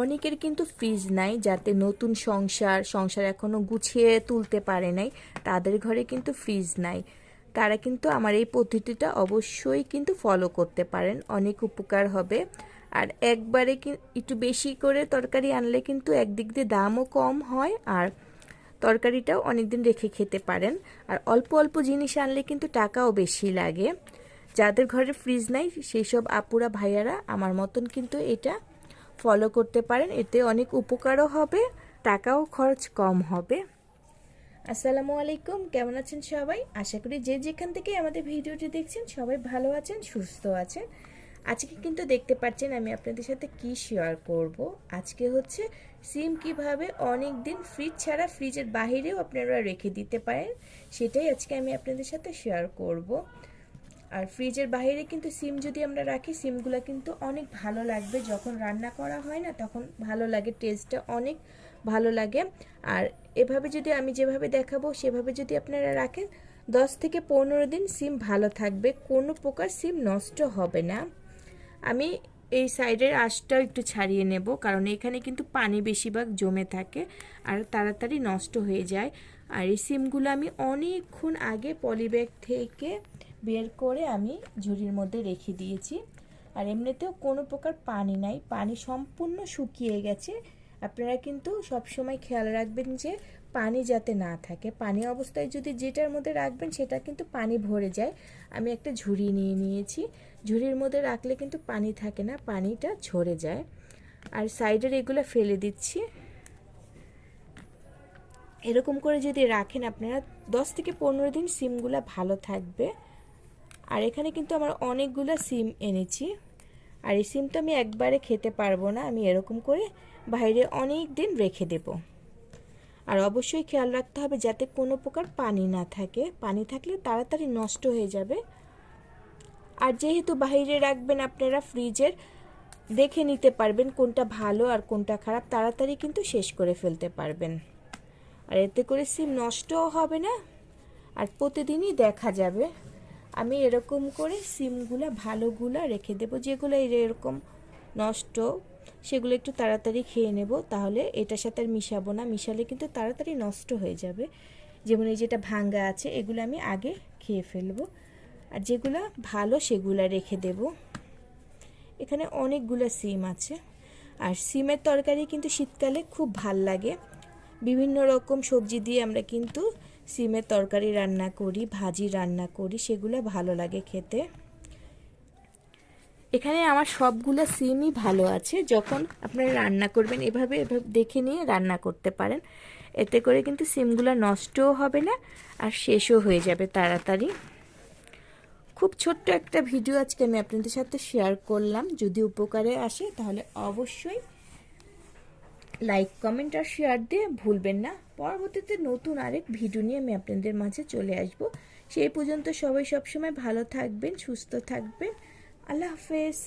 অনেকের কিন্তু ফ্রিজ নাই, যাতে নতুন সংসার সংসার এখনও গুছিয়ে তুলতে পারে নাই, তাদের ঘরে কিন্তু ফ্রিজ নাই। তারা কিন্তু আমার এই পদ্ধতিটা অবশ্যই কিন্তু ফলো করতে পারেন, অনেক উপকার হবে। আর একবারে একটু বেশি করে তরকারি আনলে কিন্তু একদিক দিয়ে দামও কম হয়, আর তরকারিটাও অনেক দিন রেখে খেতে পারেন। আর অল্প অল্প জিনিস আনলে কিন্তু টাকাও বেশি লাগে। যাদের ঘরে ফ্রিজ নাই সেই সব আপুরা, ভাইয়ারা, আমার মতন কিন্তু এটা ফলো করতে পারেন, এতে অনেক উপকারও হবে, টাকাও খরচ কম হবে। আসসালামু আলাইকুম, কেমন আছেন সবাই? আশা করি যে যেখান থেকে আমাদের ভিডিওটি দেখছেন, সবাই ভালো আছেন, সুস্থ আছেন। আজকে কিন্তু দেখতে পাচ্ছেন আমি আপনাদের সাথে কি শেয়ার করব। আজকে হচ্ছে সিম কীভাবে অনেক দিন ফ্রিজ ছাড়া ফ্রিজের বাহিরেও আপনারা রেখে দিতে পারেন, সেটাই আজকে আমি আপনাদের সাথে শেয়ার করব। আর ফ্রিজের বাইরে কিন্তু সিম যদি আমরা রাখি, সিমগুলো কিন্তু অনেক ভালো লাগবে। যখন রান্না করা হয় না, তখন ভালো লাগে টেস্টটা অনেক ভালো লাগে। আর এভাবে যদি আমি যেভাবে দেখাবো, সেভাবে যদি আপনারা রাখেন, দশ থেকে পনেরো দিন সিম ভালো থাকবে। কোনো প্রকার সিম নষ্ট হবে না। আমি এই সাইডের আঁশটাও একটু ছাড়িয়ে নেব, কারণ এখানে কিন্তু পানি বেশিরভাগ জমে থাকে আর তাড়াতাড়ি নষ্ট হয়ে যায়। আর এই সিমগুলো আমি অনেকক্ষণ আগে পলিব্যাগ থেকে বের করে আমি ঝুড়ির মধ্যে রেখে দিয়েছি। আর এমনিতেও কোনো প্রকার পানি নাই, পানি সম্পূর্ণ শুকিয়ে গেছে। আপনারা কিন্তু সব সময় খেয়াল রাখবেন যে পানি যাতে না থাকে। পানি অবস্থায় যদি যেটার মধ্যে রাখবেন সেটা কিন্তু পানি ভরে যায়। আমি একটা ঝুড়ি নিয়ে নিয়েছি। ঝুড়ির মধ্যে রাখলে কিন্তু পানি থাকে না, পানিটা ঝরে যায়। আর সাইডের এগুলো ফেলে দিচ্ছি। এরকম করে যদি রাখেন আপনারা, দশ থেকে পনেরো দিন সিমগুলো ভালো থাকবে। আর এখানে কিন্তু আমার অনেকগুলো সিম এনেছি। আর এই সিমটা আমি একবারে খেতে পারব না, আমি এরকম করে বাইরে অনেক দিন রেখে দেব। আর অবশ্যই খেয়াল রাখতে হবে যাতে কোনো প্রকার পানি না থাকে। পানি থাকলে তাড়াতাড়ি নষ্ট হয়ে যাবে। আর যেহেতু বাইরে রাখবেন আপনারা ফ্রিজের, দেখে নিতে পারবেন কোনটা ভালো আর কোনটা খারাপ, তাড়াতাড়ি কিন্তু শেষ করে ফেলতে পারবেন। আর এতে করে সিম নষ্টও হবে না, আর প্রতিদিনই দেখা যাবে। আমি এরকম করে সিমগুলো, ভালোগুলো রেখে দেবো। যেগুলো এরকম নষ্ট, সেগুলো একটু তাড়াতাড়ি খেয়ে নেব। তাহলে এটার সাথে আর মিশাবো না। মিশালে কিন্তু তাড়াতাড়ি নষ্ট হয়ে যাবে। যেমন এই যেটা ভাঙ্গা আছে, এগুলো আমি আগে খেয়ে ফেলব। আর যেগুলো ভালো, সেগুলো রেখে দেব। এখানে অনেকগুলো সিম আছে। আর সিমের তরকারি কিন্তু শীতকালে খুব ভালো লাগে। বিভিন্ন রকম সবজি দিয়ে আমরা কিন্তু সিমের তরকারি রান্না করি, ভাজি রান্না করি, সেগুলো ভালো লাগে খেতে। এখানে আমার সবগুলো সিমই ভালো আছে। যখন আপনারা রান্না করবেন, এভাবে এভাবে দেখে নিয়ে রান্না করতে পারেন। এতে করে কিন্তু সিমগুলো নষ্টও হবে না আর শেষও হয়ে যাবে তাড়াতাড়ি। খুব ছোট্ট একটা ভিডিও আজকে আমি আপনাদের সাথে শেয়ার করলাম। যদি উপকারে আসে, তাহলে অবশ্যই লাইক, কমেন্ট আর শেয়ার দিয়ে ভুলবেন না। পরবর্তীতে নতুন আরেক ভিডিও নিয়ে আমি আপনাদের মাঝে চলে আসব। সেই পর্যন্ত সবাই সবসময় ভালো থাকবেন, সুস্থ থাকবেন। আল্লাহ হাফেজ।